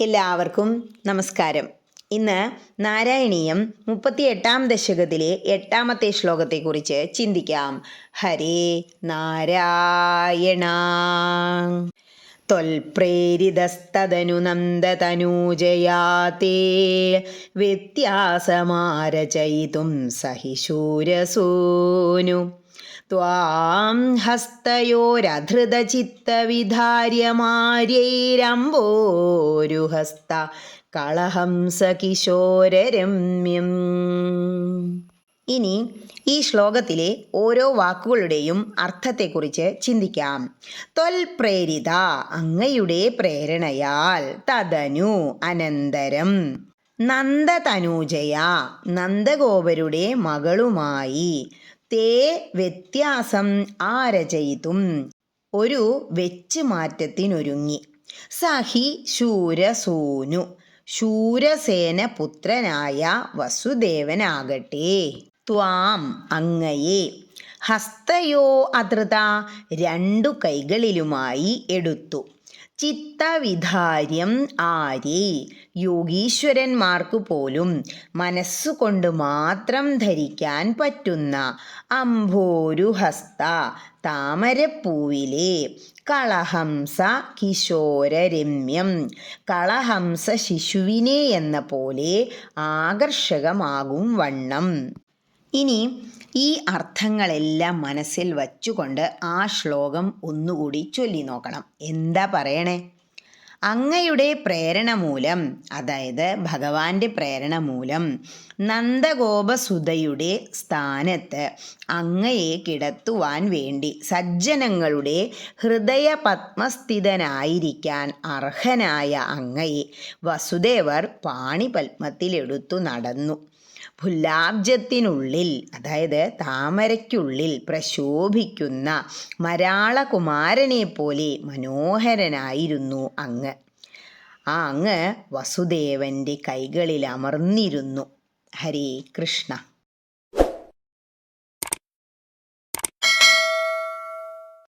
എല്ലാവർക്കും നമസ്കാരം. ഇന്ന് നാരായണീയം മുപ്പത്തി എട്ടാം ദശകത്തിലെ എട്ടാമത്തെ ശ്ലോകത്തെക്കുറിച്ച് ചിന്തിക്കാം. ഹരേ നാരായണ. ത്വൽപ്രേരിതസ്തനു വ്യത്യാസമാരചയിതും സഹിശൂരസൂനു. त्वां हस्तयोरधृतचित्तविधार्यमार्यैरम्बोरुहस्त കളഹംസകിശോരരമ്യം ഇനി ഈ ശ്ലോകത്തിലെ ഓരോ വാക്കുകളുടെയും അർത്ഥത്തെക്കുറിച്ച് ചിന്തിക്കാം ത്വൽപ്രേരിത അങ്ങയുടെ പ്രേരണയാൽ തദനു അനന്തരം നന്ദതനൂജയ നന്ദഗോപരുടെ മകളുമായി തേ വ്യത്യാസം ആരചയിതും. ഒരു വെച്ച് മാറ്റത്തിനൊരുങ്ങി സഹി ശൂരസൂനു. ശൂരസേന പുത്രനായ വസുദേവനാകട്ടെ. ത്വാം അങ്ങയെ. ഹസ്തയോ അതൃത രണ്ടു കൈകളിലുമായി എടുത്തു. ചിത്തവിധാര്യം ആരേ. യോഗീശ്വരന്മാർക്ക് പോലും മനസ്സുകൊണ്ട് മാത്രം ധരിക്കാൻ പറ്റുന്ന അംഭോരുഹസ്ത താമരപ്പൂവിലെ കളഹംസ കിശോരരമ്യം. കളഹംസ ശിശുവിനെ എന്ന പോലെ ആകർഷകമാകും വണ്ണം. ഇനി ഈ അർത്ഥങ്ങളെല്ലാം മനസ്സിൽ വച്ചുകൊണ്ട് ആ ശ്ലോകം ഒന്നുകൂടി ചൊല്ലി നോക്കണം. എന്താ പറയണേ? അങ്ങയുടെ പ്രേരണ മൂലം അതായത് ഭഗവാന്റെ പ്രേരണ മൂലം നന്ദഗോപസുതയുടെ സ്ഥാനത്ത് അങ്ങയെ കിടത്തുവാൻ വേണ്ടി സജ്ജനങ്ങളുടെ ഹൃദയ പത്മസ്ഥിതനായിരിക്കാൻ അർഹനായ അങ്ങയെ വസുദേവർ പാണിപത്മത്തിലെടുത്തു നടന്നു. ഭുല്ലാബ്ജത്തിനുള്ളിൽ അതായത് താമരയ്ക്കുള്ളിൽ പ്രശോഭിക്കുന്ന മരാളകുമാരനെ പോലെ മനോഹരനായിരുന്നു അങ്ങ്. ആ അങ്ങ് വസുദേവന്റെ കൈകളിൽ അമർന്നിരുന്നു. ഹരേ കൃഷ്ണ.